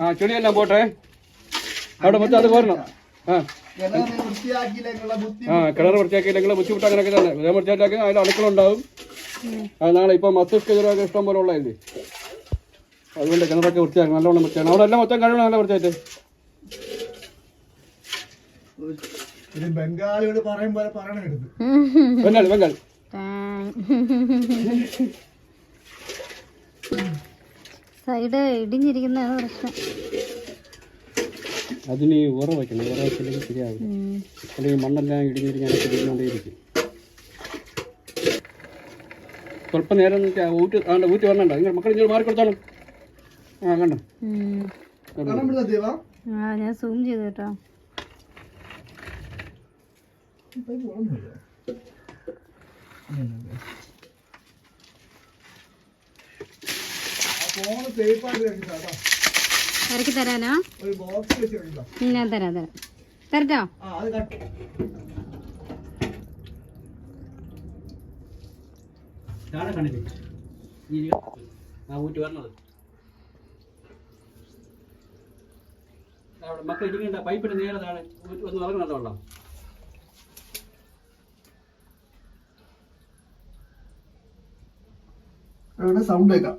ആ ചെടിയെല്ലാം പോട്ടെ. അവിടെ മൊത്തം അത് കോരണം ആ. ആ കിണർ വൃത്തിയാക്കിയില്ലെങ്കിൽ ബുദ്ധിമുട്ട് അങ്ങനെയൊക്കെ തന്നെ ഇതേ വൃത്തിയാക്കി അതിൽ അണുക്കളുണ്ടാവും. അത് നാളെ ഇപ്പം മസ്തിഷ്ക ജ്വരമൊക്കെ ഇഷ്ടം പോലെ ഉള്ളതല്ലേ അതുകൊണ്ട് കിണറൊക്കെ വൃത്തിയാക്കണം. നല്ലോണം വൃത്തിയാണ് അവിടെ എല്ലാം മൊത്തം കഴിയണം നല്ല വൃത്തിയായിട്ട്. ബംഗാളിയോട് പറയും പോലെ പറയണം വെങ്കാൽ വെങ്കാൽ സൈഡ് ഇടിഞ്ഞിരിക്കുന്നതാണ് പ്രശ്നം. അതിന് ഉറ വയ്ക്കണം. ഉറ വെച്ചില്ലെങ്കിൽ ശരിയാവില്ല. അല്ലെങ്കിൽ മണ്ണെല്ലാം ഇടിഞ്ഞിരിഞ്ഞ് അനക്ക് ഇടിഞ്ഞുകൊണ്ടേയിരിക്കും. സ്വല്പം നേരം ഊറ്റ് ആണ്ട് ഊറ്റി വരണ്ട. നിങ്ങൾ മക്കൾ ഇങ്ങനെ മാറിക്കൊടുത്തോളും ആ കണ്ടോ? ആ ഞാൻ സൂം ചെയ്തു കേട്ടോ. ഫോണ് സേഫ് ആയിട്ട് കേട്ടോ. ഇറക്കി തരാനോ? ഒരു ബോക്സ് വെച്ച് ഞാൻ തരാം തരാം. തരട്ടോ? ആ അത് കട്ട്. താഴെ കണ്ടില്ലേ ഈ ആ ഊറ്റി വരണത്. അവിടെ മക്കൾ ഇരിക്കണ്ട പൈപ്പിന് നേരെ താഴെ ഊറ്റി ഒന്ന് ഇറങ്ങുന്നുണ്ടോ വെള്ളം സൗണ്ട് കേൾക്കാം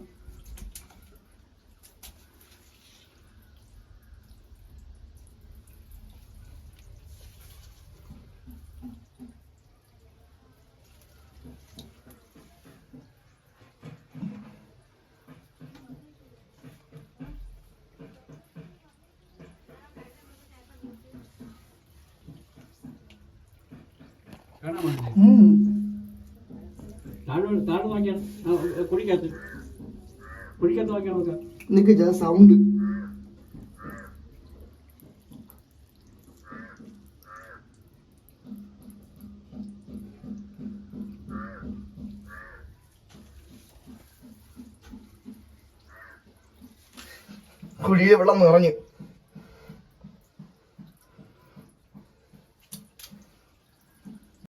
നോക്കാം സൗണ്ട് കുഴിയെ വെള്ളം നിറഞ്ഞു.